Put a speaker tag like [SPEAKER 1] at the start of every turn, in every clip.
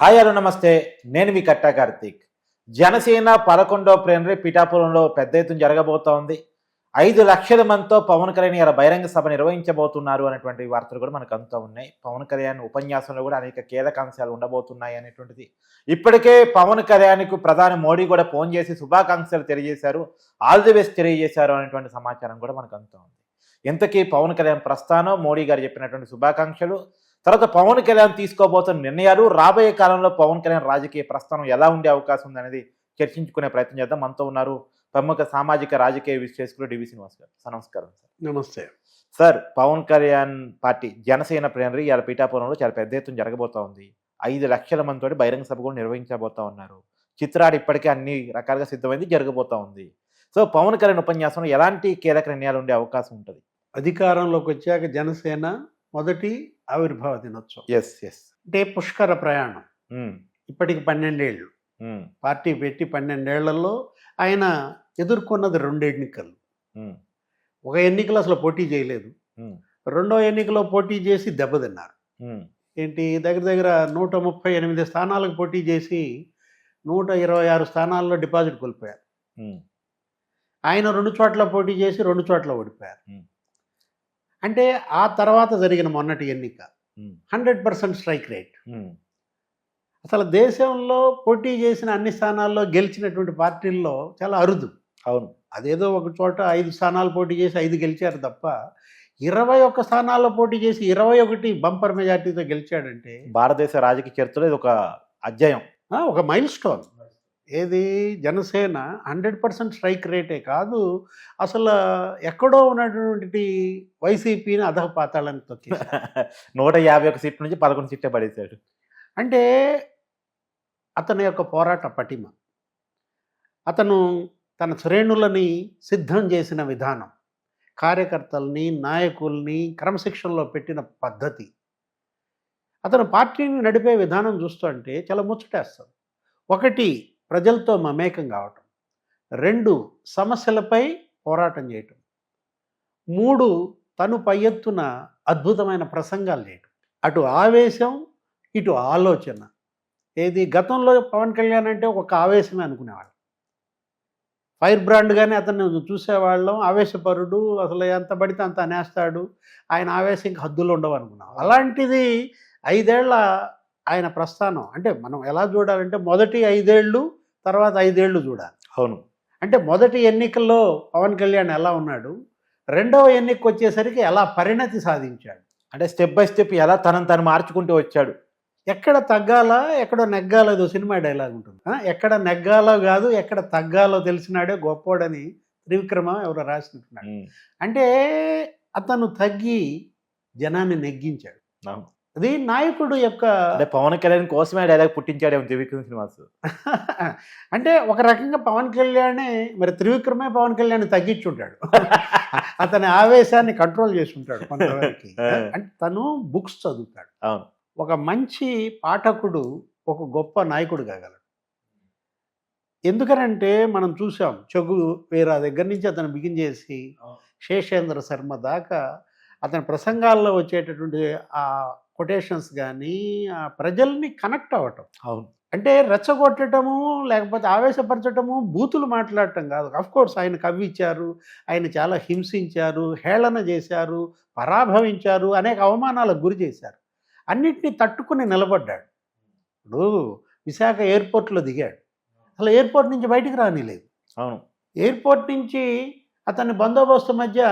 [SPEAKER 1] Hi hello నమస్తే. నేను మీ కట్టా కార్తీక్. జనసేన పదకొండో ప్లేనరీ పిఠాపురంలో పెద్ద ఎత్తున జరగబోతోంది. ఐదు లక్షల మందితో పవన్ కళ్యాణ్ ఇలా బహిరంగ సభ నిర్వహించబోతున్నారు అనేటువంటి వార్తలు కూడా మనకు అంతా ఉన్నాయి. పవన్ కళ్యాణ్ ఉపన్యాసంలో కూడా అనేక కీలక అంశాలు ఉండబోతున్నాయి అనేటువంటిది. ఇప్పటికే పవన్ కళ్యాణ్కు ప్రధాని మోడీ కూడా ఫోన్ చేసి శుభాకాంక్షలు తెలియజేశారు. ఆల్ ది బెస్ట్ తెలియజేశారు అనేటువంటి సమాచారం కూడా మనకు అంతా ఉంది. ఇంతకీ పవన్ కళ్యాణ్ ప్రస్థానం మోడీ గారు చెప్పినటువంటి శుభాకాంక్షలు తర్వాత పవన్ కళ్యాణ్ తీసుకోబోతున్న నిర్ణయాలు రాబోయే కాలంలో పవన్ కళ్యాణ్ రాజకీయ ప్రస్థానం ఎలా ఉండే అవకాశం ఉందనేది చర్చించుకునే ప్రయత్నం చేద్దాం. మనతో ఉన్నారు ప్రముఖ సామాజిక రాజకీయ విశ్లేషకులు డివి శ్రీనివాస్ గారు. సార్ నమస్కారం సార్.
[SPEAKER 2] నమస్తే.
[SPEAKER 1] సార్ పవన్ కళ్యాణ్ పార్టీ జనసేన ప్రేరణి ఇవాళ పీఠాపురంలో చాలా పెద్ద ఎత్తున జరగబోతా ఉంది. ఐదు లక్షల మందితో బహిరంగ సభ కూడా నిర్వహించబోతా ఉన్నారు. చిత్రాడు ఇప్పటికే అన్ని రకాలుగా సిద్ధమైంది జరగబోతా ఉంది. సో పవన్ కళ్యాణ్ ఉపన్యాసంలో ఎలాంటి కీలక నిర్ణయాలు ఉండే అవకాశం ఉంటుంది?
[SPEAKER 2] అధికారంలోకి వచ్చాక జనసేన మొదటి ఆవిర్భావ దినోత్సవం.
[SPEAKER 1] ఎస్ ఎస్
[SPEAKER 2] అంటే పుష్కర ప్రయాణం. ఇప్పటికి పన్నెండేళ్ళు. పార్టీ పెట్టి పన్నెండేళ్ళలో ఆయన ఎదుర్కొన్నది రెండు ఎన్నికలు. ఒక ఎన్నికలు అసలు పోటీ చేయలేదు. రెండో ఎన్నికలో పోటీ చేసి దెబ్బతిన్నారు ఏంటి? దగ్గర దగ్గర నూట ముప్పై ఎనిమిది స్థానాలకు పోటీ చేసి నూట ఇరవై ఆరు స్థానాల్లో డిపాజిట్ కోల్పోయారు. ఆయన రెండు చోట్ల పోటీ చేసి రెండు చోట్ల ఓడిపోయారు. అంటే ఆ తర్వాత జరిగిన మొన్నటి ఎన్నిక. Hundred percent strike rate. అసలు దేశంలో పోటీ చేసిన అన్ని స్థానాల్లో గెలిచినటువంటి పార్టీల్లో చాలా అరుదు.
[SPEAKER 1] అవును.
[SPEAKER 2] అదేదో ఒక చోట ఐదు స్థానాలు పోటీ చేసి ఐదు గెలిచారు తప్ప ఇరవై ఒక్క స్థానాల్లో పోటీ చేసి ఇరవై ఒకటి బంపర్ మెజార్టీతో గెలిచాడంటే
[SPEAKER 1] భారతదేశ రాజకీయ చరిత్రలో ఇది ఒక అధ్యాయం.
[SPEAKER 2] ఒక మైల్ స్టోన్. ఏది? జనసేన హండ్రెడ్ పర్సెంట్ స్ట్రైక్ రేటే కాదు. అసలు ఎక్కడో ఉన్నటువంటి వైసీపీని అధహ పాతాళానికి తొక్కి
[SPEAKER 1] నూట యాభై ఒక సీట్ నుంచి పదకొండు సీట్లే పడేశాడు
[SPEAKER 2] అంటే అతని యొక్క పోరాట పటిమ. అతను తన శ్రేణులని సిద్ధం చేసిన విధానం. కార్యకర్తల్ని నాయకుల్ని క్రమశిక్షణలో పెట్టిన పద్ధతి. అతను పార్టీని నడిపే విధానం చూస్తుంటే చాలా ముచ్చటేస్తుంది. ఒకటి ప్రజలతో మమేకం కావటం. రెండు సమస్యలపై పోరాటం చేయటం. మూడు తను పై ఎత్తున అద్భుతమైన ప్రసంగాలు చేయటం. అటు ఆవేశం ఇటు ఆలోచన. ఏది గతంలో పవన్ కళ్యాణ్ అంటే ఒక ఆవేశమే అనుకునేవాళ్ళం. ఫైర్ బ్రాండ్గానే అతన్ని చూసేవాళ్ళం. ఆవేశపరుడు అసలు ఎంత పడితే అంత అనేస్తాడు. ఆయన ఆవేశంకి హద్దులు ఉండవు అనుకున్నాం. అలాంటిది ఐదేళ్ళ ఆయన ప్రస్థానం. అంటే మనం ఎలా చూడాలంటే మొదటి ఐదేళ్ళు తర్వాత ఐదేళ్ళు చూడాలి.
[SPEAKER 1] అవును.
[SPEAKER 2] అంటే మొదటి ఎన్నికల్లో పవన్ కళ్యాణ్ ఎలా ఉన్నాడు? రెండవ ఎన్నిక వచ్చేసరికి ఎలా పరిణతి సాధించాడు?
[SPEAKER 1] అంటే స్టెప్ బై స్టెప్ ఎలా తనను తను మార్చుకుంటూ వచ్చాడు?
[SPEAKER 2] ఎక్కడ తగ్గాలా ఎక్కడ నెగ్గాలో ఏదో సినిమా డైలాగ్ ఉంటుంది. ఎక్కడ నెగ్గాలో కాదు ఎక్కడ తగ్గాలో తెలిసినాడే గొప్పోడని త్రివిక్రమ ఎవరో రాసినట్టున్నాడు. అంటే అతను తగ్గి జనాన్ని నెగ్గించాడు. అది నాయకుడు యొక్క
[SPEAKER 1] అంటే పవన్ కళ్యాణ్ కోసమే డైలాగ్ పుట్టించాడేమో త్రివిక్రమ్ శ్రీనివాస్.
[SPEAKER 2] అంటే ఒక రకంగా పవన్ కళ్యాణే మరి త్రివిక్రమే పవన్ కళ్యాణ్ తగ్గించుంటాడు. అతని ఆవేశాన్ని కంట్రోల్ చేసి ఉంటాడు కొంతవరకు అంటే తను బుక్స్ చదువుతాడు.
[SPEAKER 1] అవును.
[SPEAKER 2] ఒక మంచి పాఠకుడు ఒక గొప్ప నాయకుడు కాగలడు. ఎందుకనంటే మనం చూసాం చెగు వీరా దగ్గర నుంచి అతను బిగిన్ చేసి శేషేంద్ర శర్మ దాకా అతని ప్రసంగాల్లో వచ్చేటటువంటి ఆ కొటేషన్స్ కానీ ఆ ప్రజల్ని కనెక్ట్ అవ్వటం.
[SPEAKER 1] అవును.
[SPEAKER 2] అంటే రెచ్చగొట్టడము లేకపోతే ఆవేశపరచటము బూతులు మాట్లాడటం కాదు. కోర్స్ ఆయన కవ్విచ్చారు ఆయన చాలా హింసించారు హేళన చేశారు పరాభవించారు అనేక అవమానాలకు గురి చేశారు. అన్నిటినీ తట్టుకుని నిలబడ్డాడు. ఇప్పుడు విశాఖ ఎయిర్పోర్ట్లో దిగాడు. అసలు ఎయిర్పోర్ట్ నుంచి బయటికి రానిలేదు.
[SPEAKER 1] అవును.
[SPEAKER 2] ఎయిర్పోర్ట్ నుంచి అతన్ని బందోబస్తు మధ్య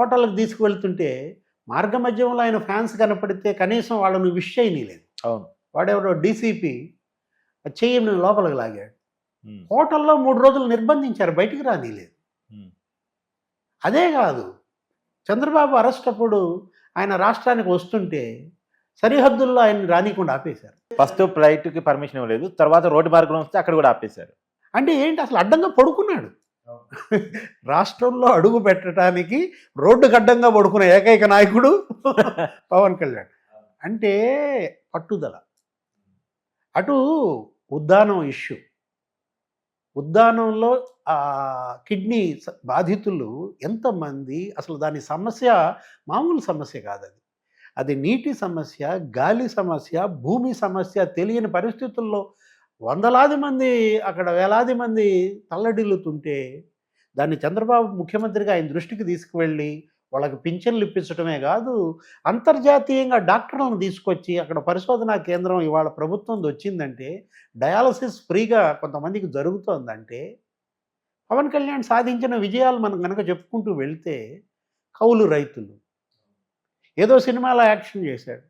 [SPEAKER 2] హోటల్కి తీసుకువెళ్తుంటే మార్గ మధ్యంలో ఆయన ఫ్యాన్స్ కనపడితే కనీసం వాళ్ళను విష్ చేయనీలేదు
[SPEAKER 1] అవును.
[SPEAKER 2] వాడెవడో డీసీపీ చెయ్యిని లోపలికి లాగాడు. హోటల్లో మూడు రోజులు నిర్బంధించారు బయటికి రానిలేదు అదే కాదు చంద్రబాబు అరెస్ట్ అప్పుడు ఆయన రాష్ట్రానికి వస్తుంటే సరిహద్దుల్లో ఆయన రానికుండా ఆపేశారు.
[SPEAKER 1] ఫస్ట్ ఫ్లైట్కి పర్మిషన్ ఇవ్వలేదు తర్వాత రోడ్డు మార్గంలో వస్తే అక్కడ కూడా ఆపేశారు.
[SPEAKER 2] అంటే ఏంటి అసలు అడ్డంగా పడుకున్నాడు. రాష్ట్రంలో అడుగు పెట్టడానికి రోడ్డుకు అడ్డంగా పడుకున్న ఏకైక నాయకుడు పవన్ కళ్యాణ్. అంటే పట్టుదల. అటు ఉద్దానం ఇష్యూ. ఉద్దానంలో ఆ కిడ్నీ బాధితులు ఎంతమంది అసలు దాని సమస్య మామూలు సమస్య కాదు అది అది నీటి సమస్య గాలి సమస్య భూమి సమస్య తెలియని పరిస్థితుల్లో వందలాది మంది అక్కడ వేలాది మంది తల్లడిల్లుతుంటే దాన్ని చంద్రబాబు ముఖ్యమంత్రిగా ఆయన దృష్టికి తీసుకువెళ్ళి వాళ్ళకి పింఛన్లు ఇప్పించడమే కాదు అంతర్జాతీయంగా డాక్టర్లను తీసుకొచ్చి అక్కడ పరిశోధనా కేంద్రం ఇవాళ ప్రభుత్వం వచ్చిందంటే డయాలసిస్ ఫ్రీగా కొంతమందికి జరుగుతోందంటే పవన్ కళ్యాణ్ సాధించిన విజయాలు మనం కనుక చెప్పుకుంటూ వెళ్తే కౌలు రైతులు. ఏదో సినిమాలో యాక్షన్ చేశాడు.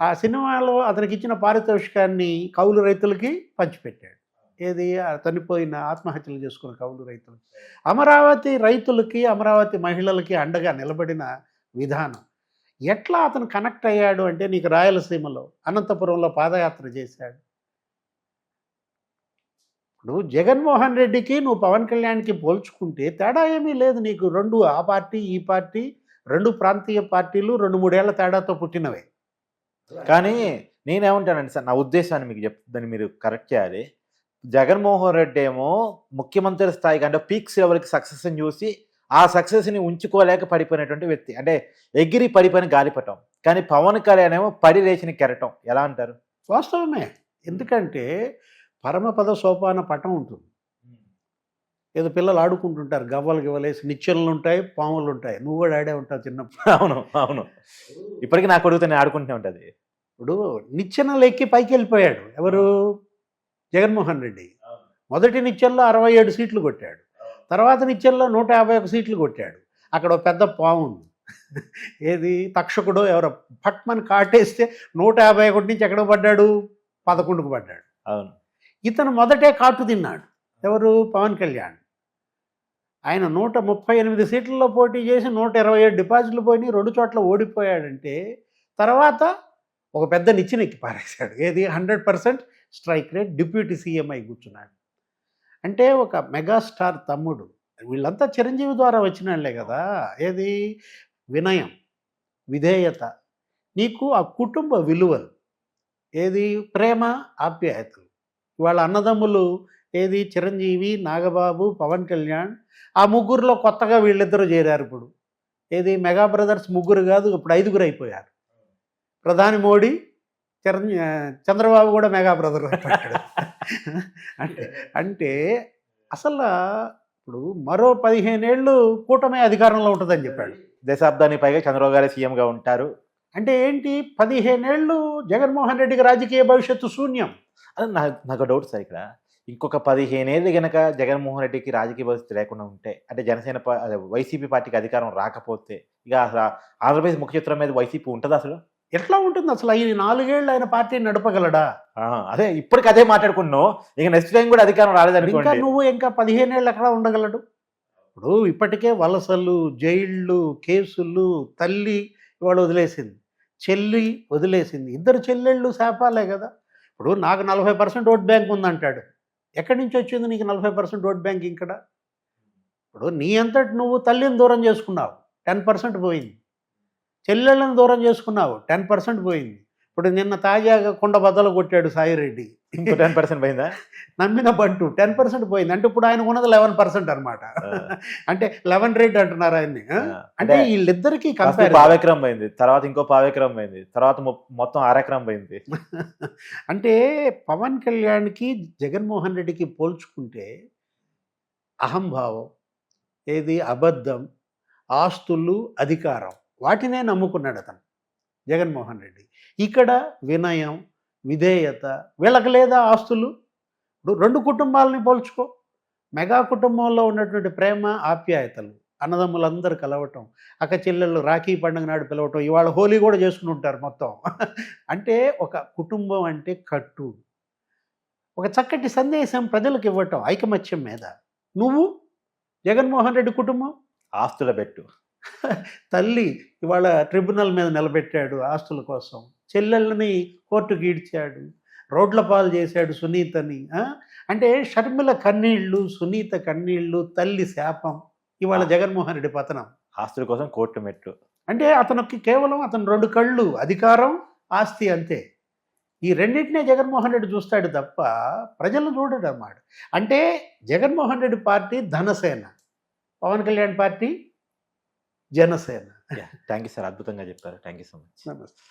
[SPEAKER 2] ఆ సినిమాలో అతనికి ఇచ్చిన పారితోషికాన్ని కౌలు రైతులకి పంచిపెట్టాడు. ఏది? చనిపోయిన ఆత్మహత్యలు చేసుకున్న కౌలు రైతులు. అమరావతి రైతులకి అమరావతి మహిళలకి అండగా నిలబడిన విధానం. ఎట్లా అతను కనెక్ట్ అయ్యాడు అంటే నీకు రాయలసీమలో అనంతపురంలో పాదయాత్ర చేశాడు. ఇప్పుడు జగన్మోహన్ రెడ్డికి నువ్వు పవన్ కళ్యాణ్కి పోల్చుకుంటే తేడా ఏమీ లేదు నీకు. రెండు ఆ పార్టీ ఈ పార్టీ రెండు ప్రాంతీయ పార్టీలు రెండు మూడేళ్ళ తేడాతో పుట్టినవే.
[SPEAKER 1] కానీ నేనేమంటానండి సార్ నా ఉద్దేశాన్ని మీకు చెప్తాను మీరు కరెక్ట్ చేయాలి. జగన్మోహన్ రెడ్డి ఏమో ముఖ్యమంత్రి స్థాయికి అంటే పీక్స్ లెవెల్కి సక్సెస్ని చూసి ఆ సక్సెస్ని ఉంచుకోలేక పడిపోయినటువంటి వ్యక్తి. అంటే ఎగిరి పడిపోయిన గాలిపటం. కానీ పవన్ కళ్యాణ్ ఏమో పడి లేచిన కెరటం. ఎలా అంటారు?
[SPEAKER 2] వాస్తవమే. ఎందుకంటే పరమపద సోపాన పటం ఉంటుంది. ఏదో పిల్లలు ఆడుకుంటుంటారు గవ్వలు గివ్వలేసి నిచ్చెనలు ఉంటాయి పాములు ఉంటాయి. నువ్వు కూడా ఆడే ఉంటావు చిన్నప్పుడు.
[SPEAKER 1] అవును అవును. ఇప్పటికీ నా కొడుకుతో నేను ఆడుకుంటూనే ఉంటుంది.
[SPEAKER 2] ఇప్పుడు నిచ్చెనలు ఎక్కి పైకి వెళ్ళిపోయాడు. ఎవరు? జగన్మోహన్ రెడ్డి. మొదటి నిచ్చెనలో అరవై ఏడు సీట్లు కొట్టాడు. తర్వాత నిచ్చెనలో నూట యాభై ఒక సీట్లు కొట్టాడు. అక్కడ ఒక పెద్ద పాము ఉంది. ఏది? తక్షకుడు ఎవరో పట్మని కాటేస్తే నూట యాభై ఒకటి నుంచి ఎక్కడ పడ్డాడు? పదకొండుకు పడ్డాడు.
[SPEAKER 1] అవును.
[SPEAKER 2] ఇతను మొదటే కాటు తిన్నాడు. ఎవరు? పవన్ కళ్యాణ్. ఆయన నూట ముప్పై ఎనిమిది సీట్లలో పోటీ చేసి నూట ఇరవై ఏడు డిపాజిట్లు పోయి రెండు చోట్ల ఓడిపోయాడంటే తర్వాత ఒక పెద్ద నిచ్చెనెక్కి పారేశాడు. ఏది? Hundred percent strike rate deputy CM అయి కూర్చున్నాడు. అంటే ఒక మెగాస్టార్ తమ్ముడు వీళ్ళంతా చిరంజీవి ద్వారా వచ్చినాళ్ళే కదా. ఏది? వినయం విధేయత. నీకు ఆ కుటుంబ విలువలు ఏది? ప్రేమ ఆప్యాయతలు. వాళ్ళ అన్నదమ్ములు ఏది? చిరంజీవి నాగబాబు పవన్ కళ్యాణ్. ఆ ముగ్గురులో కొత్తగా వీళ్ళిద్దరూ చేరారు ఇప్పుడు. ఏది? మెగా బ్రదర్స్ ముగ్గురు కాదు ఇప్పుడు ఐదుగురు అయిపోయారు. ప్రధాని మోడీ చిరంజీ చంద్రబాబు కూడా మెగా బ్రదర్ అంటే అంటే అసలు ఇప్పుడు మరో పదిహేనేళ్ళు కూటమి అధికారంలో ఉంటుందని చెప్పాడు.
[SPEAKER 1] దశాబ్దానికి పైగా చంద్రబాబు గారే సీఎంగా ఉంటారు.
[SPEAKER 2] అంటే ఏంటి? పదిహేనేళ్ళు జగన్మోహన్ రెడ్డికి రాజకీయ భవిష్యత్తు శూన్యం.
[SPEAKER 1] అది నా నాకు డౌట్ సార్ ఇక్కడ. ఇంకొక పదిహేనేళ్ళు గనక జగన్మోహన్ రెడ్డికి రాజకీయ పరిస్థితి లేకుండా ఉంటే అంటే జనసేన వైసీపీ పార్టీకి అధికారం రాకపోతే ఇక అసలు ఆంధ్రప్రదేశ్ ముఖ్య చిత్రం మీద వైసీపీ ఉంటుందా అసలు?
[SPEAKER 2] ఎట్లా ఉంటుంది అసలు? ఆయన నాలుగేళ్ళు ఆయన పార్టీని నడపగలడా?
[SPEAKER 1] అదే ఇప్పటికి అదే మాట్లాడుకున్నావు ఇక నెక్స్ట్ టైం కూడా అధికారం
[SPEAKER 2] ఇంకా
[SPEAKER 1] రాలేదనుకోండి
[SPEAKER 2] నువ్వు ఇంకా పదిహేనేళ్ళు ఎక్కడ ఉండగలడు? ఇప్పుడు ఇప్పటికే వలసలు జైళ్ళు కేసులు తల్లి ఇవాళ వదిలేసింది చెల్లి వదిలేసింది. ఇద్దరు చెల్లెళ్ళు శాపాలే కదా. ఇప్పుడు నాకు నలభై పర్సెంట్ ఓట్ బ్యాంక్ ఉందంటాడు. ఎక్కడి నుంచి వచ్చింది నీకు నలభై పర్సెంట్ ఓట్ బ్యాంక్ ఇక్కడ? ఇప్పుడు నీ అంతటి నువ్వు తల్లిని దూరం చేసుకున్నావు టెన్ పర్సెంట్ పోయింది. చెల్లెళ్ళని దూరం చేసుకున్నావు టెన్ పర్సెంట్ పోయింది. ఇప్పుడు నిన్న తాజాగా కొండ బద్దలు కొట్టాడు సాయిరెడ్డి.
[SPEAKER 1] ఇంకో టెన్ పర్సెంట్ పోయిందా?
[SPEAKER 2] నమ్మిన బంటు టెన్ పర్సెంట్ పోయింది. అంటే ఇప్పుడు ఆయన ఉన్నది లెవెన్ పర్సెంట్ అనమాట అంటే లెవెన్ రేట్ అంటున్నారు ఆయన్ని. అంటే వీళ్ళిద్దరికి
[SPEAKER 1] పావెకరం పోయింది తర్వాత ఇంకో పావెకరం పోయింది తర్వాత మొత్తం అరెకరం పోయింది.
[SPEAKER 2] అంటే పవన్ కళ్యాణ్కి జగన్మోహన్ రెడ్డికి పోల్చుకుంటే అహంభావం ఏది అబద్ధం ఆస్తులు అధికారం వాటినే నమ్ముకున్నాడు అతను జగన్మోహన్ రెడ్డి. ఇక్కడ వినయం విధేయత. వీళ్ళకి లేదా ఆస్తులు? ఇప్పుడు రెండు కుటుంబాలని పోల్చుకో. మెగా కుటుంబంలో ఉన్నటువంటి ప్రేమ ఆప్యాయతలు అన్నదమ్ములందరూ కలవటం అక్క చెల్లెళ్ళు రాఖీ పండుగ నాడు పిలవటం ఇవాళ హోలీ కూడా చేసుకుని ఉంటారు మొత్తం. అంటే ఒక కుటుంబం అంటే కట్టు. ఒక చక్కటి సందేశం ప్రజలకు ఇవ్వటం ఐకమత్యం మీద. నువ్వు? జగన్మోహన్ రెడ్డి కుటుంబం?
[SPEAKER 1] ఆస్తుల బెట్టు
[SPEAKER 2] తల్లి ఇవాళ ట్రిబ్యునల్ మీద నిలబెట్టాడు ఆస్తుల కోసం. చెల్లెళ్ళని కోర్టుకి ఈడ్చాడు రోడ్ల పాలు చేశాడు సునీతని? అంటే షర్మిల కన్నీళ్ళు సునీత కన్నీళ్ళు తల్లి శాపం ఇవాళ జగన్మోహన్ రెడ్డి పతనం.
[SPEAKER 1] ఆస్తుల కోసం కోర్టు మెట్టు
[SPEAKER 2] అంటే అతనికి కేవలం అతను రెండు కళ్ళు అధికారం ఆస్తి అంతే. ఈ రెండింటినే జగన్మోహన్ రెడ్డి చూస్తాడు తప్ప ప్రజలను చూడడు అన్నమాట. అంటే Jaganmohan Reddy party Dhanasena Pawan Kalyan party Janasena.
[SPEAKER 1] Thank you sir అద్భుతంగా చెప్పారు. Thank you so much.
[SPEAKER 2] నమస్తే.